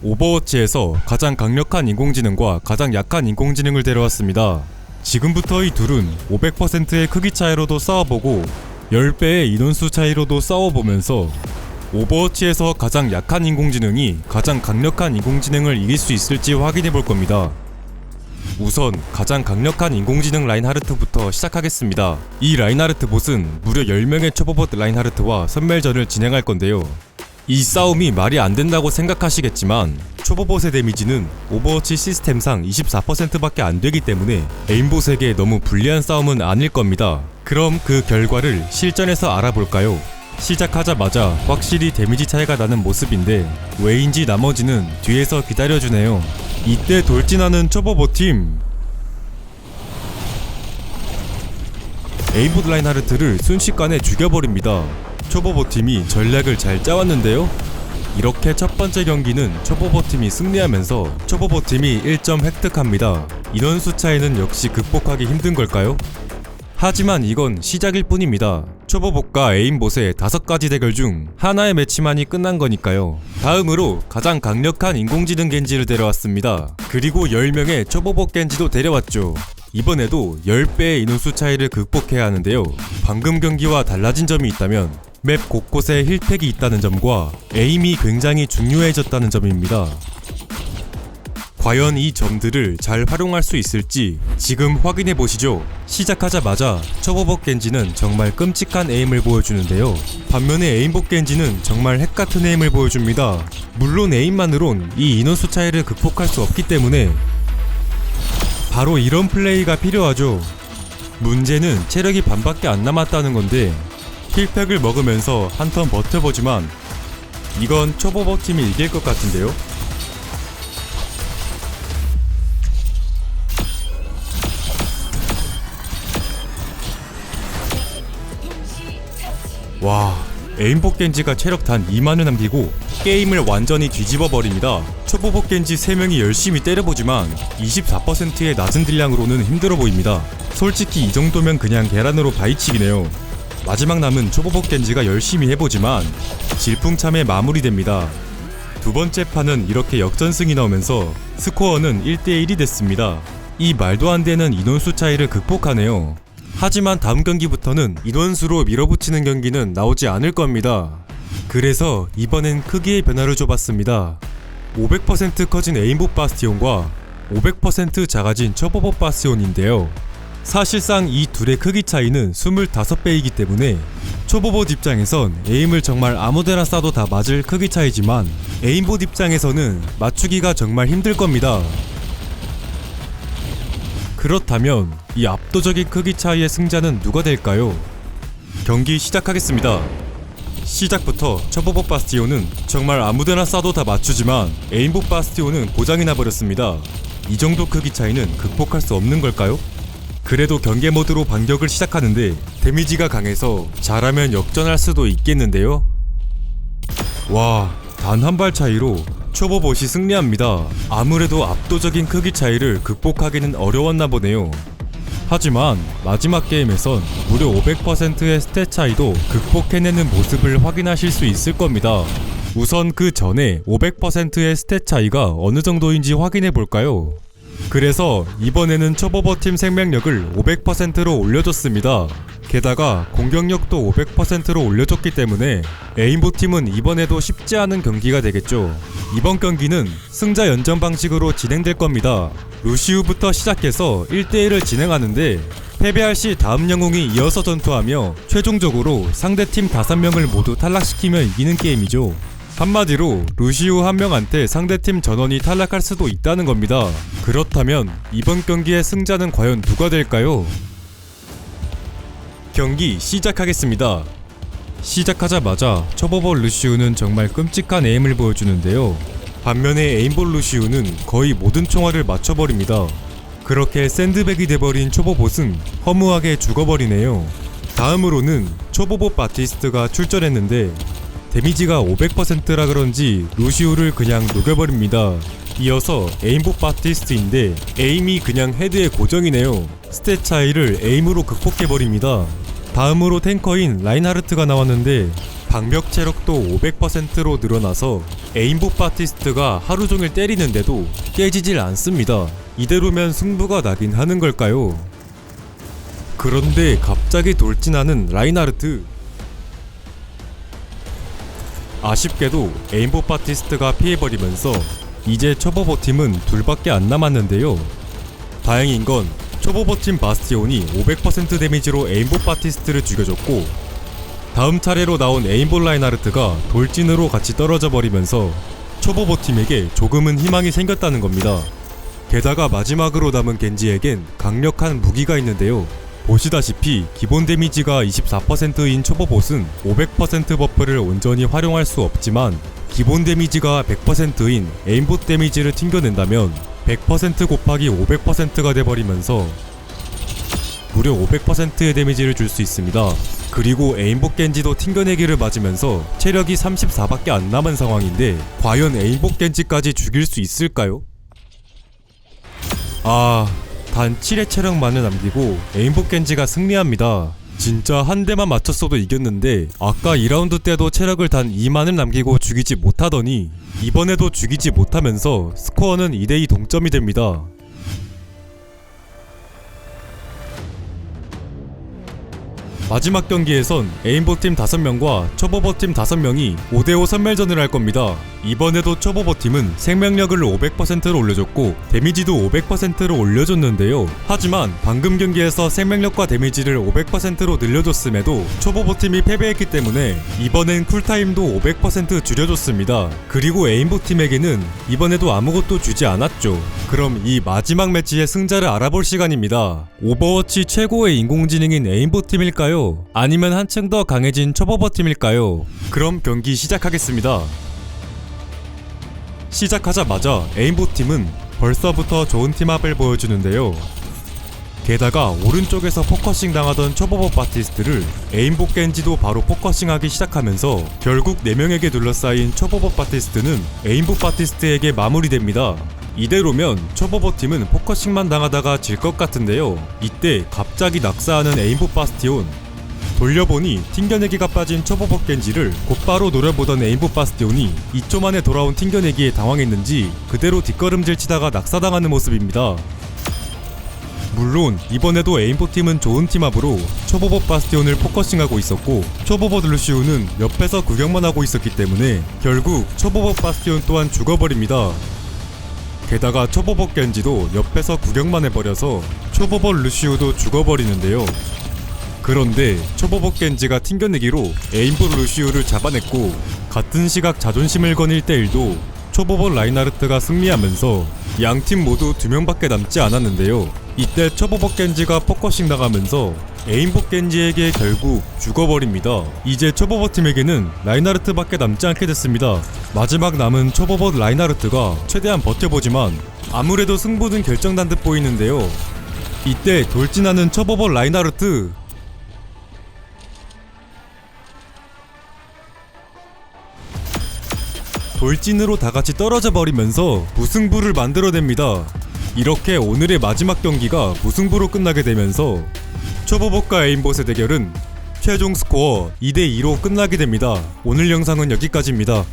오버워치에서 가장 강력한 인공지능과 가장 약한 인공지능을 데려왔습니다. 지금부터 이 둘은 500%의 크기 차이로도 싸워보고 10배의 인원수 차이로도 싸워보면서 오버워치에서 가장 약한 인공지능이 가장 강력한 인공지능을 이길 수 있을지 확인해 볼 겁니다. 우선 가장 강력한 인공지능 라인하르트부터 시작하겠습니다. 이 라인하르트 봇은 무려 10명의 초보봇 라인하르트와 선멸전을 진행할 건데요. 이 싸움이 말이 안 된다고 생각하시겠지만 초보봇의 데미지는 오버워치 시스템상 24%밖에 안 되기 때문에 에임봇에게 너무 불리한 싸움은 아닐 겁니다. 그럼 그 결과를 실전에서 알아볼까요? 시작하자마자 확실히 데미지 차이가 나는 모습인데 왜인지 나머지는 뒤에서 기다려주네요. 이때 돌진하는 초보봇 팀 에임봇 라인하르트를 순식간에 죽여버립니다. 초보보 팀이 전략을 잘 짜왔는데요. 이렇게 첫 번째 경기는 초보보 팀이 승리하면서 초보보 팀이 1점 획득합니다. 인원수 차이는 역시 극복하기 힘든 걸까요? 하지만 이건 시작일 뿐입니다. 초보봇과 에임봇의 다섯 가지 대결 중 하나의 매치만이 끝난 거니까요. 다음으로 가장 강력한 인공지능 겐지를 데려왔습니다. 그리고 10명의 초보봇 겐지도 데려왔죠. 이번에도 10배의 인원수 차이를 극복해야 하는데요. 방금 경기와 달라진 점이 있다면 맵 곳곳에 힐팩이 있다는 점과 에임이 굉장히 중요해졌다는 점입니다. 과연 이 점들을 잘 활용할 수 있을지 지금 확인해 보시죠. 시작하자마자 초보복 겐지는 정말 끔찍한 에임을 보여주는데요. 반면에 에임복 겐지는 정말 핵 같은 에임을 보여줍니다. 물론 에임만으론 이 인원수 차이를 극복할 수 없기 때문에 바로 이런 플레이가 필요하죠. 문제는 체력이 반밖에 안 남았다는 건데 힐팩을 먹으면서 한 턴 버텨보지만 이건 초보버 팀이 이길 것 같은데요. 와, 에임복 겐지가 체력 단 2만을 남기고 게임을 완전히 뒤집어 버립니다. 초보복 겐지 3명이 열심히 때려보지만 24%의 낮은 딜량으로는 힘들어 보입니다. 솔직히 이 정도면 그냥 계란으로 바위치기네요. 마지막 남은 초보복 겐지가 열심히 해보지만 질풍참에 마무리됩니다. 두 번째 판은 이렇게 역전승이 나오면서 스코어는 1대1이 됐습니다. 이 말도 안 되는 인원수 차이를 극복하네요. 하지만 다음 경기부터는 인원수로 밀어붙이는 경기는 나오지 않을 겁니다. 그래서 이번엔 크기의 변화를 줘봤습니다. 500% 커진 에임봇 바스티온과 500% 작아진 초보봇 바스티온인데요. 사실상 이 둘의 크기 차이는 25배이기 때문에 초보봇 입장에선 에임을 정말 아무데나 쏴도 다 맞을 크기 차이지만 에임봇 입장에서는 맞추기가 정말 힘들 겁니다. 그렇다면 이 압도적인 크기 차이의 승자는 누가 될까요? 경기 시작하겠습니다. 시작부터 초보봇 바스티온은 정말 아무데나 쏴도 다 맞추지만 에임봇 바스티온은 고장이 나버렸습니다. 이 정도 크기 차이는 극복할 수 없는 걸까요? 그래도 경계 모드로 반격을 시작하는데 데미지가 강해서 잘하면 역전할 수도 있겠는데요? 와, 단 한 발 차이로 초보봇이 승리합니다. 아무래도 압도적인 크기 차이를 극복하기는 어려웠나 보네요. 하지만 마지막 게임에선 무려 500%의 스탯 차이도 극복해내는 모습을 확인하실 수 있을 겁니다. 우선 그 전에 500%의 스탯 차이가 어느 정도인지 확인해 볼까요? 그래서 이번에는 초보버팀 생명력을 500%로 올려줬습니다. 게다가 공격력도 500%로 올려줬기 때문에 에임보 팀은 이번에도 쉽지 않은 경기가 되겠죠. 이번 경기는 승자 연전 방식으로 진행될 겁니다. 루시우부터 시작해서 1대1을 진행하는데 패배할 시 다음 영웅이 이어서 전투하며 최종적으로 상대팀 5명을 모두 탈락시키며 이기는 게임이죠. 한마디로 루시우 한 명한테 상대팀 전원이 탈락할 수도 있다는 겁니다. 그렇다면 이번 경기의 승자는 과연 누가 될까요? 경기 시작하겠습니다. 시작하자마자 초보볼 루시우는 정말 끔찍한 에임을 보여주는데요. 반면에 에임볼 루시우는 거의 모든 총알을 맞춰버립니다. 그렇게 샌드백이 돼버린 초보봇은 허무하게 죽어버리네요. 다음으로는 초보봇 바티스트가 출전했는데 데미지가 500%라 그런지 루시우를 그냥 녹여버립니다. 이어서 에임봇 바티스트인데 에임이 그냥 헤드에 고정이네요. 스탯 차이를 에임으로 극복해버립니다. 다음으로 탱커인 라인하르트가 나왔는데 방벽 체력도 500%로 늘어나서 에임보 파티스트가 하루 종일 때리는데도 깨지질 않습니다. 이대로면 승부가 나긴 하는 걸까요? 그런데 갑자기 돌진하는 라인하르트. 아쉽게도 에임보 파티스트가 피해버리면서 이제 초보보 팀은 둘밖에 안 남았는데요. 다행인 건 초보보 팀 바스티온이 500% 데미지로 에임보 파티스트를 죽여줬고 다음 차례로 나온 에임볼 라인하르트가 돌진으로 같이 떨어져 버리면서 초보보 팀에게 조금은 희망이 생겼다는 겁니다. 게다가 마지막으로 남은 겐지에겐 강력한 무기가 있는데요. 보시다시피 기본 데미지가 24%인 초보봇은 500% 버프를 온전히 활용할 수 없지만 기본 데미지가 100%인 에임봇 데미지를 튕겨낸다면 100% 곱하기 500%가 돼버리면서 무려 500%의 데미지를 줄 수 있습니다. 그리고 에임복 겐지도 튕겨내기를 맞으면서 체력이 34밖에 안 남은 상황인데 과연 에임복 겐지까지 죽일 수 있을까요? 아, 단 7의 체력만을 남기고 에임복 겐지가 승리합니다. 진짜 한 대만 맞췄어도 이겼는데 아까 2라운드 때도 체력을 단 2만을 남기고 죽이지 못하더니 이번에도 죽이지 못하면서 스코어는 2대2 동점이 됩니다. 마지막 경기에선 에임보팀 5명과 초보버팀 5명이 5대5 선멸전을 할 겁니다. 이번에도 초보버팀은 생명력을 500%로 올려줬고 데미지도 500%로 올려줬는데요. 하지만 방금 경기에서 생명력과 데미지를 500%로 늘려줬음에도 초보버팀이 패배했기 때문에 이번엔 쿨타임도 500% 줄여줬습니다. 그리고 에임보팀에게는 이번에도 아무것도 주지 않았죠. 그럼 이 마지막 매치의 승자를 알아볼 시간입니다. 오버워치 최고의 인공지능인 에임보팀일까요? 아니면 한층 더 강해진 초보버 팀일까요? 그럼 경기 시작하겠습니다. 시작하자마자 에임보 팀은 벌써부터 좋은 팀합을 보여주는데요. 게다가 오른쪽에서 포커싱 당하던 초보버 바티스트를 에임복 겐지도 바로 포커싱하기 시작하면서 결국 4명에게 둘러싸인 초보버 바티스트는 에임복 바티스트에게 마무리됩니다. 이대로면 초보버 팀은 포커싱만 당하다가 질 것 같은데요. 이때 갑자기 낙사하는 에임복 바스티온 돌려보니 튕겨내기가 빠진 초보복 겐지를 곧바로 노려보던 에임보 바스티온이 2초 만에 돌아온 튕겨내기에 당황했는지 그대로 뒷걸음질 치다가 낙사당하는 모습입니다. 물론 이번에도 에임보 팀은 좋은 팀합으로 초보복 바스티온을 포커싱하고 있었고 초보복 루시우는 옆에서 구경만 하고 있었기 때문에 결국 초보복 바스티온 또한 죽어버립니다. 게다가 초보복 겐지도 옆에서 구경만 해버려서 초보복 루시우도 죽어버리는데요. 그런데 초보복 겐지가 튕겨내기로 에임볼 루시우를 잡아냈고 같은 시각 자존심을 건 1대1도 초보복 라인하르트가 승리하면서 양팀 모두 두 명밖에 남지 않았는데요. 이때 초보복 겐지가 포커싱 나가면서 에임복 겐지에게 결국 죽어버립니다. 이제 초보복 팀에게는 라인하르트밖에 남지 않게 됐습니다. 마지막 남은 초보복 라인하르트가 최대한 버텨보지만 아무래도 승부는 결정난 듯 보이는데요. 이때 돌진하는 초보복 라인하르트 돌진으로 다 같이 떨어져 버리면서 무승부를 만들어냅니다. 이렇게 오늘의 마지막 경기가 무승부로 끝나게 되면서 초보복과 에임봇의 대결은 최종 스코어 2대2로 끝나게 됩니다. 오늘 영상은 여기까지입니다.